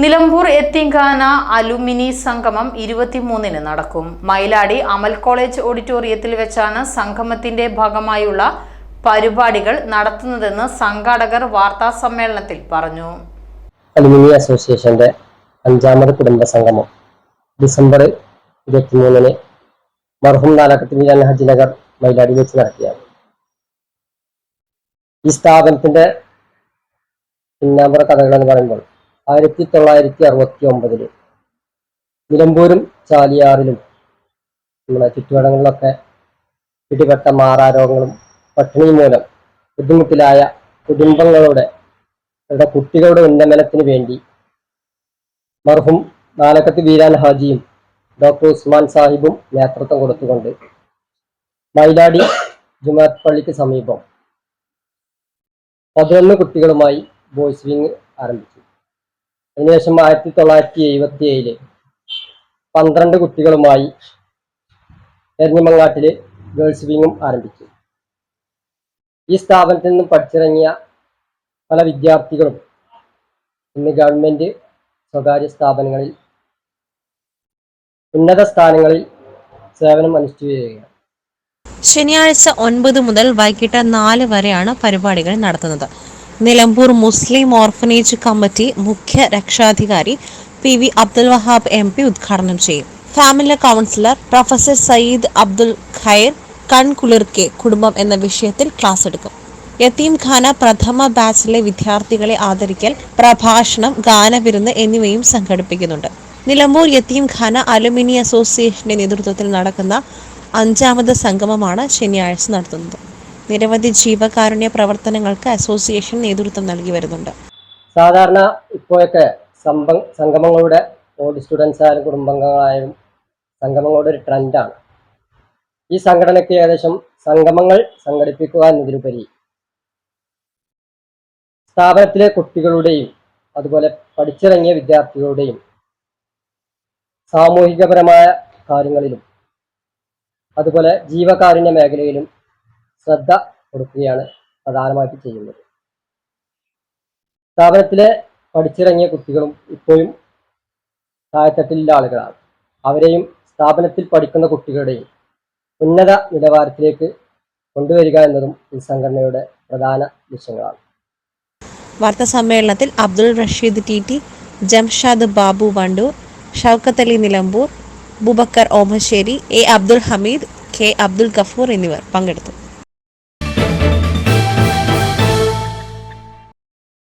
Nilambur എത്തിങ്കാന alumni സംഗമം ഇരുപത്തിമൂന്നിന് നടക്കും. മയിലാടി അമൽ കോളേജ് ഓഡിറ്റോറിയത്തിൽ വെച്ചാണ് സംഗമത്തിന്റെ ഭാഗമായുള്ള പരിപാടികൾ നടത്തുന്നതെന്ന് സംഘാടകർ വാർത്താ സമ്മേളനത്തിൽ പറഞ്ഞു. അലുമിനി അസോസിയേഷന്റെ അഞ്ചാമത് കുടുംബ സംഗമം ഡിസംബർ ഇരുപത്തിമൂന്നിന് മർഹൂം നാലക്കത്ത് മീരാൻ ഹജ്ജ് നഗർ മൈലാടി വെച്ച് നടത്തിയാണ് ഈ സ്ഥാപനത്തിന്റെ പിന്നാമ്പുറ എന്ന് പറയുമ്പോൾ ആയിരത്തി തൊള്ളായിരത്തി അറുപത്തി ഒമ്പതിൽ നിലമ്പൂരും ചാലിയാറിലും നമ്മുടെ ചുറ്റുവടങ്ങളിലൊക്കെ പിടിപെട്ട മാറാരോഗങ്ങളും പട്ടിണി മൂലം ബുദ്ധിമുട്ടിലായ കുടുംബങ്ങളുടെ അവരുടെ കുട്ടികളുടെ ഉന്നമനത്തിന് വേണ്ടി മർഹും നാലക്കത്ത് വീരാൻ ഹാജിയും ഡോക്ടർ ഉസ്മാൻ സാഹിബും നേതൃത്വം കൊടുത്തുകൊണ്ട് മൈലാടി ജുമാത്ത് പള്ളിക്ക് സമീപം പതിനൊന്ന് കുട്ടികളുമായി ബോയ്സ് വിങ് ആരംഭിച്ചു. അതിനുശേഷം ആയിരത്തി തൊള്ളായിരത്തി എഴുപത്തി ഏഴിൽ പന്ത്രണ്ട് കുട്ടികളുമായി എരഞ്ഞിമങ്ങാട്ടിൽ ഗേൾസ് വിങ്ങും ആരംഭിച്ചു. ഈ സ്ഥാപനത്തിൽ നിന്നും പഠിച്ചിറങ്ങിയ പല വിദ്യാർത്ഥികളും ഇന്ന് ഗവൺമെന്റ് സ്വകാര്യ സ്ഥാപനങ്ങളിൽ ഉന്നത സ്ഥാനങ്ങളിൽ സേവനം അനുഷ്ഠിക്കുകയാണ്. ശനിയാഴ്ച ഒൻപത് മുതൽ വൈകിട്ട് നാല് വരെയാണ് പരിപാടികൾ നടത്തുന്നത്. നിലമ്പൂർ മുസ്ലിം ഓർഫനേജ് കമ്മിറ്റി മുഖ്യ രക്ഷാധികാരി P V Abdul Wahab M P ഉദ്ഘാടനം ചെയ്യും. Family counsellor professor Sayyid Abdul Khair കൺകുളിർക്കെ കുടുംബം എന്ന വിഷയത്തിൽ ക്ലാസ് എടുക്കും. യത്തീം ഖാന പ്രഥമ ബാച്ചിലെ വിദ്യാർത്ഥികളെ ആദരിക്കൽ പ്രഭാഷണം ഗാനവിരുന്ന് എന്നിവയും സംഘടിപ്പിക്കുന്നുണ്ട്. നിലമ്പൂർ യത്തീം ഖാന അലുമിനി അസോസിയേഷന്റെ നേതൃത്വത്തിൽ നടക്കുന്ന അഞ്ചാമത് സംഗമമാണ് ശനിയാഴ്ച നടത്തുന്നത്. നിരവധി ജീവകാരുണ്യ പ്രവർത്തനങ്ങൾക്ക് അസോസിയേഷൻ നേതൃത്വം നൽകി വരുന്നുണ്ട്. സാധാരണ ഇപ്പോഴൊക്കെ സംഭ സംഗമങ്ങളുടെ ഓൾഡ് സ്റ്റുഡൻസ് ആയാലും കുടുംബാംഗങ്ങളായാലും സംഗമങ്ങളുടെ ഒരു ട്രെൻഡാണ്. ഈ സംഘടനയ്ക്ക് ഏകദേശം സംഗമങ്ങൾ സംഘടിപ്പിക്കുക എന്നതിലുപരി സ്ഥാപനത്തിലെ കുട്ടികളുടെയും അതുപോലെ പഠിച്ചിറങ്ങിയ വിദ്യാർത്ഥികളുടെയും സാമൂഹികപരമായ കാര്യങ്ങളിലും അതുപോലെ ജീവകാരുണ്യ മേഖലയിലും ശ്രദ്ധ കൊടുക്കുകയാണ് പ്രധാനമായിട്ട് ചെയ്യുന്നത്. സ്ഥാപനത്തിലെ പഠിച്ചിറങ്ങിയ കുട്ടികളും ഇപ്പോഴും താഴെത്തട്ടിലുള്ള ആളുകളാണ്. അവരെയും സ്ഥാപനത്തിൽ പഠിക്കുന്ന കുട്ടികളുടെയും ഉന്നത നിലവാരത്തിലേക്ക് കൊണ്ടുവരിക എന്നതും ഈ സംഘടനയുടെ പ്രധാന ലക്ഷ്യങ്ങളാണ്. വാർത്താ സമ്മേളനത്തിൽ Abdul Rasheed T T Jamshad Babu Wandoor Shoukath Ali Nilambur Bubakkar Omassery A Abdul Hameed K Abdul Gafoor എന്നിവർ പങ്കെടുത്തു.